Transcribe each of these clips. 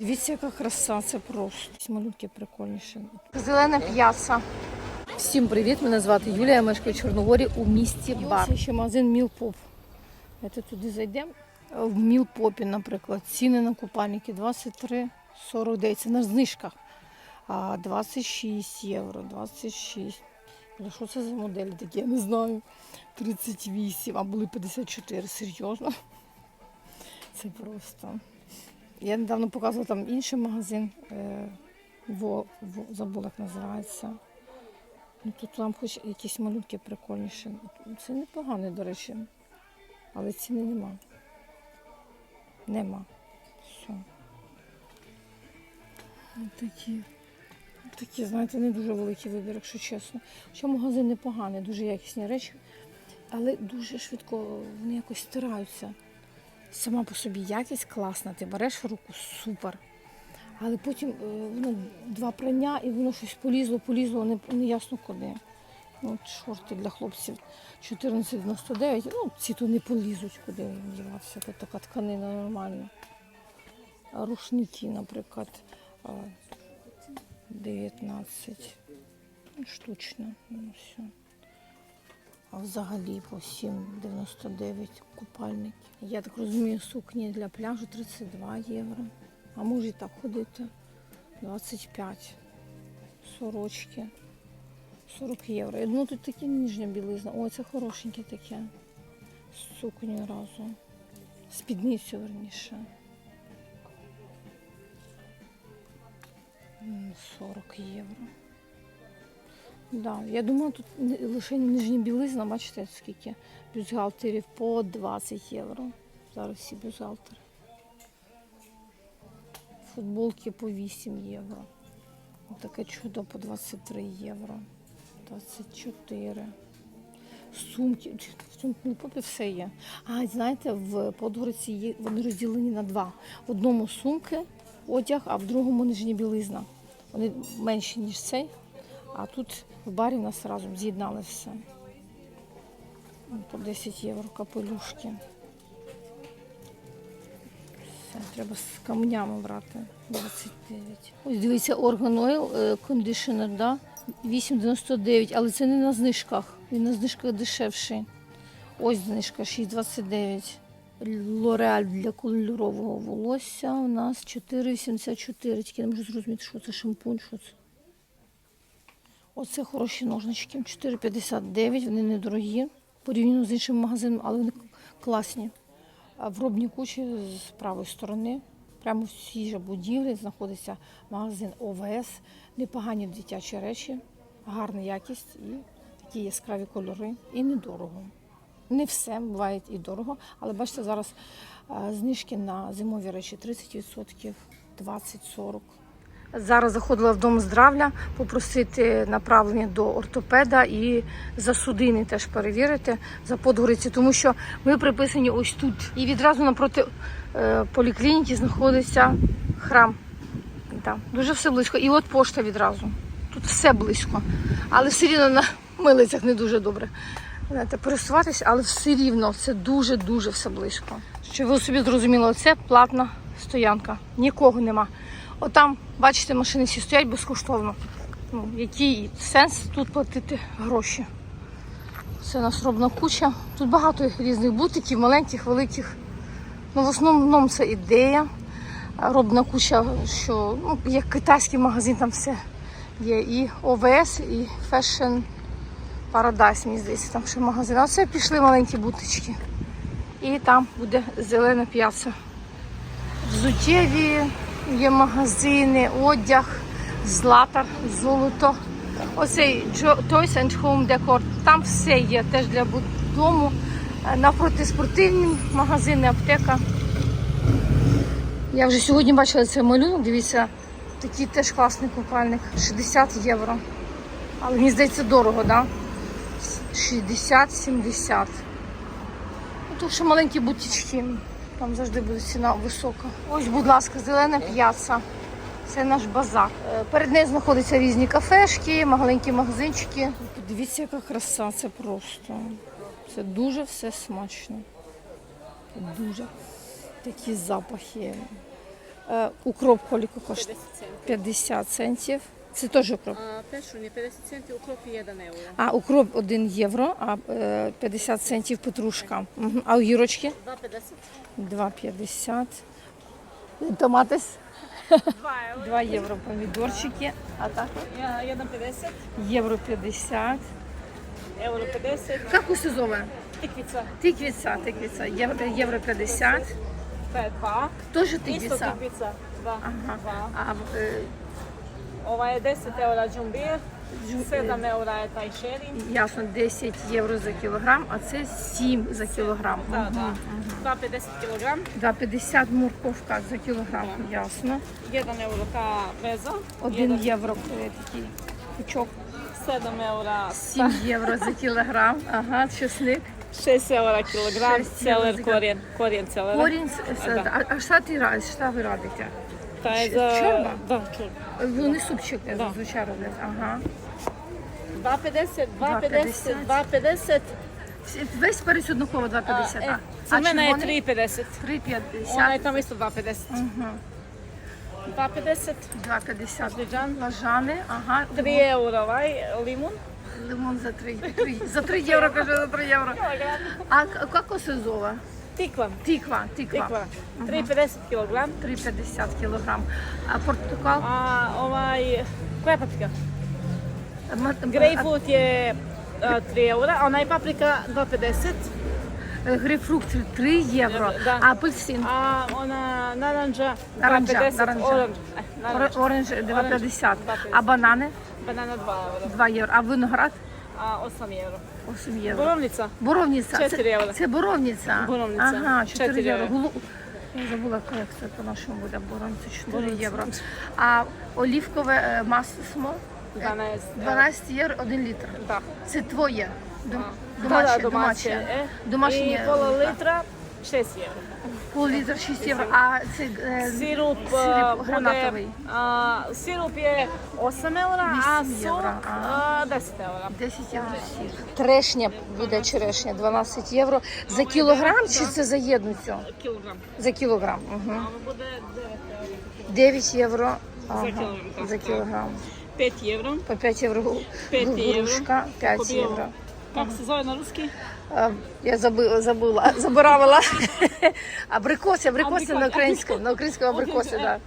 Дивіться, яка краса, це просто. Малюнки прикольніші. Зелена п'яса. Всім привіт! Мене звати Юлія, я мешкаю в Чорногорі у місті Бар. Ось ще магазин Мілпоп. Давайте туди зайдемо. В Мілпопі, наприклад, ціни на купальники 23,49. Це на знижках. А 26 євро, 26. Ну, Що це за моделі такі? Я не знаю. 38, а були 54. Серйозно? Це просто. Я недавно показувала там інший магазин. Е, во, во, забула, як називається. Ну, тут там хоч якісь малюнки прикольніші. Це непогано, до речі. Але ціни нема. Нема. Все. Такі. Такі, знаєте, не дуже великий вибір, якщо чесно. Хоча магазин непоганий, дуже якісні речі, але дуже швидко вони якось стираються. Сама по собі якість класна, ти береш руку, супер. Але потім е, воно два прання і воно щось полізло, полізло, не, не ясно куди. Ну, шорти для хлопців 14,99. Ну, ці то не полізуть, куди їм діватися. Тут така тканина нормальна. Рушники, наприклад, 19 ну, штучно. Ну, все. А взагалі по 7,99 купальники. Я так розумію, сукні для пляжу 32 євро. А може і так ходити. 25. Сорочки. 40 євро. Думаю, тут такі ніжня білизна. О, це хорошеньке таке. З сукнею разом. Спідницю верніше. 40 євро. Да, я думаю, тут лише нижня білизна, бачите, скільки бюстгальтерів по 20 євро. Зараз всі бюстгальтери. Футболки по 8 євро. Таке чудо по 23 євро. 24. Сумки. В цьому попі все є. А знаєте, в Подгородці є вони розділені на два. В одному сумки, одяг, а в другому нижня білизна. Вони менші, ніж цей. А тут в барі нас разом з'єднали все. Ну, По 10 євро капелюшки. Все, треба з камнями брати. 29. Ось дивіться, Organ Oil е, Conditioner, да? 8,99, але це не на знижках. Він на знижках дешевший. Ось знижка 6,29. Лореаль для кольорового волосся у нас 4,84. Тільки не можу зрозуміти, що це шампунь, що це. Оце хороші ножнички. 4,59, вони недорогі. Порівняно з іншим магазином, але вони класні. А в робній кучі з правої сторони, прямо в цій же будівлі, знаходиться магазин ОВС. Непогані дитячі речі, гарна якість і такі яскраві кольори. І недорого. Не все буває і дорого, але бачите, зараз е, знижки на зимові речі 30%, 20-40%. Зараз заходила в дом здравля попросити направлення до ортопеда і за судини теж перевірити за подгориці, тому що ми приписані ось тут. І відразу напроти е, поліклініки знаходиться храм. Да, дуже все близько. І от пошта відразу. Тут все близько. Але все рівно на милицях не дуже добре. Знаєте, пересуватися, але все рівно це дуже-дуже все близько. Щоб ви собі зрозуміли, це платна стоянка. Нікого нема. Отам, бачите, машини всі стоять безкоштовно. Ну, який сенс тут платити гроші? Це у нас робна куча. Тут багато різних бутиків, маленьких, великих. Ну, в основному це ідея. Робна куча, що ну, як китайський магазин, там все є. І ОВС, і Fashion Paradise, мені здається, там ще магазин. А це пішли маленькі бутички. І там буде зелена п'яця. Взуттєві є магазини, одяг, златар, золото. Оцей Toys and Home Decor, там все є теж для дому. Е, Навпроти спортивні магазини, аптека. Я вже сьогодні бачила цей малюнок, дивіться, такий теж класний купальник, 60 євро. Але мені здається дорого? Да? 60-70. Ну, то ще маленькі бутічки. Там завжди буде ціна висока. Ось, будь ласка, зелена п'яца. Це наш базар. Е, Перед нею знаходяться різні кафешки, маленькі магазинчики. Подивіться, яка краса, це просто. Це дуже все смачно. Дуже такі запахи. Е, укроп коліко коштує? 50 центів. 50 центів. Це теж укроп. А, печуні 50 центів, укроп 1 євро. А укроп 1 євро, а е, 50 центів петрушка. Мгм. А огірочки? 2,50. 2,50. Томатис? 2 євро. 2 євро помідорчики. А так? 1,50. Євро 50. Євро 50. Как у сезове? Тиквіця. Тиквиця, тиквиця. Євро, євро 50. Це 2. Тоже Isto тиквиця. tikvica. Da. Ага. Dva. А е, Ova je 10 eura džumbir, 7 eura je taj šerin. ясно, 10 євро за кілограм, а це 7 за кілограм. Da, Мгм. da. 2,50 kg. 2,50 морковка за кілограм, ясно. 1 euro ta veza. 1 євро е, такий пучок. 7 eura. 7 євро за кілограм. Ага, чесник. 6 eura kilogram. Šest eura Celer za korijen. Korijen celera. Корінь, с- а, а що ти радиш? Що ви радите? Je Š- za... čorba? Da, čorba. Вони супчик Да. зазвичай роблять. Ага. 2,50, 2,50. 2,50, 2,50. Всі- Весь перець однаково 2,50. E, а Za mene je червоний? 3,50. 3,50. Ona je tamo isto 2,50. Угу. 2,50. 2,50. Лежан. Лажани, ага. 3 euro ovaj limun. Лимон за 3, 3. За 3 євро, кажу, за 3 євро. А к-? Tikva. Тиква, тиква. Tikva. 3,50 kilogram. 3,50 кілограм. А портокал? A ovaj, koja je paprika? М- м- je a, 3 eura, a onaj paprika 2,50. а, Грейпфрукт 3 євро. Да. А апельсин? A ona naranđa Наранджа, 2,50. наранджа. Oranž. E, Ор- naranđ. Оранж 2,50. 2,50. А банани? Banana 2 eura. 2 євро. А виноград? A 8 euro. 8 євро. Боровниця. Боровниця. Чотири Це, євро. це боровниця. Боровниця. Ага, 4 Чотири євро. євро. Я забула, як це по-нашому буде боронці, 4 Боровниця. євро. А олівкове е, масло 12 12 євро 1 літр. Так. Це твоє. Дом... Домашнє, домашнє. E. Домашнє. I pola litra 6 euro. Пол літр 6 євро. А це е, Sirup, Sirup a, bude, granatovi. a, sirup 8 eura, a 8 sok eura, a, 10 eura. 10 євро всіх. Трешня буде черешня 12 євро. За кілограм чи це за єдницю? Kilogram. За кілограм. Угу. Bude 9 євро ага, кілограм, за кілограм. 5 euro. По 5 євро гу- П'ять гу- євро. 5 євро. Kako se zove na ruski? А, Я забила, забула, забиравила. Абрикоси, абрикоси на українському, на українському абрикоси, да.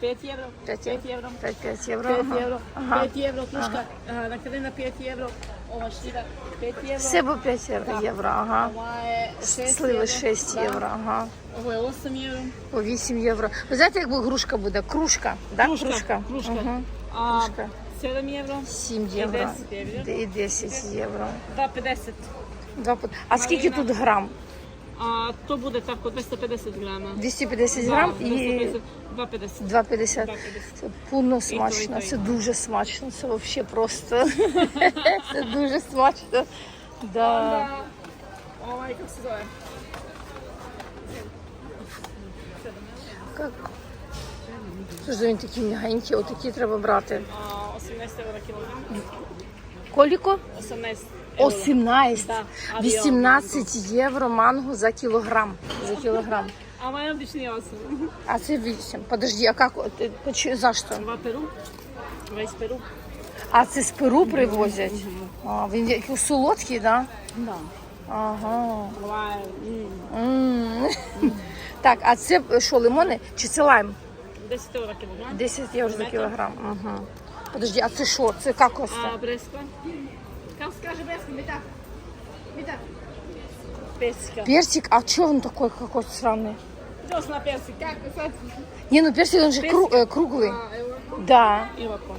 5 euro. 5 5 євро. euro. 5, 5 євро. 5 ага. 5 euro kruška. a, Nakredina 5 euro. Ova šira 5 euro. Все по 5 євро, євро, ага. Ova 6 Сливи 6 євро, ага. Je 8 euro. По 8 євро. Ви знаєте, як грушка буде? Кружка, да? Кружка, Кружка. кружка. Ага. 7 euro. 7 євро. 10 євро. І 10 євро. 2,50. Два пу- А скільки тут грам? А то буде так, 250 грама. 250 грам і 250, 250. 2,50. 2,50. Це пунно смачно, це дуже смачно, це взагалі просто. Це дуже смачно. Да. Onda, ovaj, kako se zove? Как? Що ж він такі м'ягенькі, отакі треба брати. A, 18 euro kilogram. Коліко? 18 О, euro. 17. Да, авіон. 18 євро манго за кілограм. За кілограм. A moj obični 8. А це 8. Подожди, а як? Ти- поч- За що? Peru. Dva iz Peru. А це з Перу привозять? А, він який солодкий, так? Да? Ага. Mm, М. Так, а це що, лимони чи це лайм? 10 euro kilogram. 10 євро за кілограм. Угу. Подожди, а це що? Це кокос? A breska? Kako se kaže breska? Mita? Mita? Perska. Персик, а чого він такий кокос сраний? Došla na persik. Kako sad? Ні, ну персик він же кру, е, круглий. A, evo. Да, I ovako.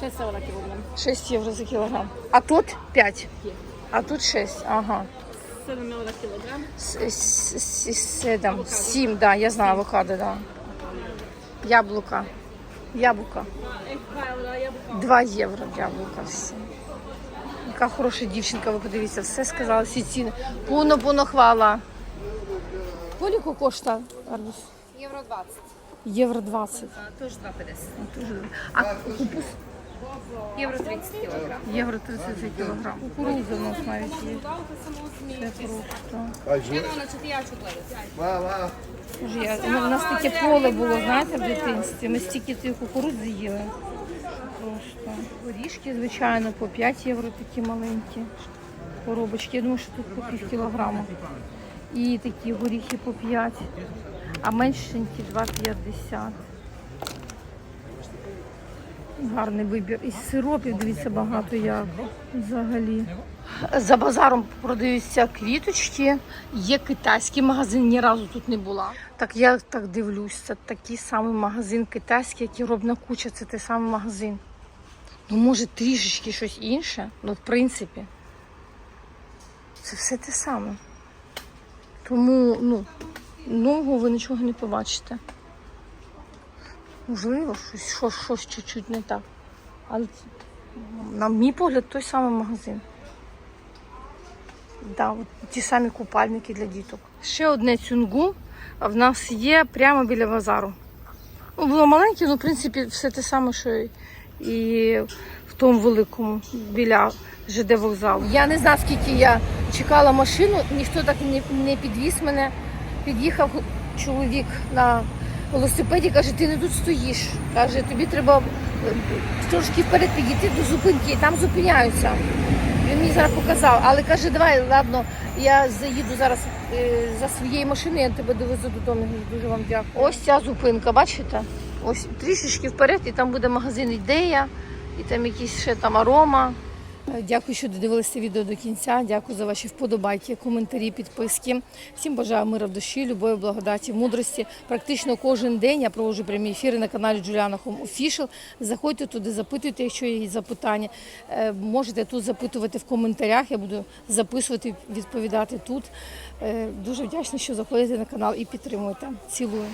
6 euro kilogram. 6 євро за кілограм. А тут 5. А тут 6. Ага. 7 euro kilogram. С- с- с- Сім, сім, да, я знаю авокадо, да. Яблука. Яблука. A, 2 euro jabuka. 2 євро яблука всі. Яка хороша дівчинка, ви подивіться, все сказала, всі ціни. Пуно, пуно хвала. Коліко коштує арбуз? Euro 20. Євро 20. Тож 2,50. А купус? Євро 30 кілограм. Євро 30 за кілограм. Кукурудза в нас навіть є. Це просто. Я, ну, у нас таке поле було, знаєте, в дитинстві. Ми стільки тієї кукурудзи їли. Просто. Горішки, звичайно, по 5 євро такі маленькі коробочки. Я думаю, що тут по пів кілограма. І такі горіхи по 5, а меншенькі 2,50. Гарний вибір. І сиропів, дивіться, багато як взагалі. За базаром продаються квіточки. Є китайський магазин, ні разу тут не була. Так я так дивлюсь, це такий самий магазин китайський, як і робна куча, це той самий магазин. Ну, може, трішечки щось інше, ну, в принципі, це все те саме. Тому, ну, нового ви нічого не побачите. Можливо, щось, щось, щось чуть-чуть не так. Але на мій погляд, той самий магазин. Да, от ті самі купальники для діток. Ще одне цюнгу в нас є прямо біля базару. Ну, було маленьке, але в принципі все те саме, що і в тому великому біля ЖД вокзалу. Я не знаю, скільки я чекала машину, ніхто так не підвіз мене. Під'їхав чоловік на велосипеді, каже, ти не тут стоїш. Каже, тобі треба е, трошки вперед підійти до зупинки, і там зупиняються. Він мені зараз показав, але каже, давай, ладно, я заїду зараз е, за своєю машиною, я тебе довезу додому. Дуже вам дякую. Ось ця зупинка, бачите? Ось трішечки вперед, і там буде магазин Ідея, і там якісь ще там арома. Е, Дякую, що додивилися відео до кінця. Дякую за ваші вподобайки, коментарі, підписки. Всім бажаю мира в душі, любові, благодаті, мудрості. Практично кожен день я проводжу прямі ефіри на каналі Джуліана Хом Official. Заходьте туди, запитуйте, якщо є запитання. Е, Можете тут запитувати в коментарях. Я буду записувати, відповідати тут. Е, Дуже вдячна, що заходите на канал і підтримуєте. Цілую.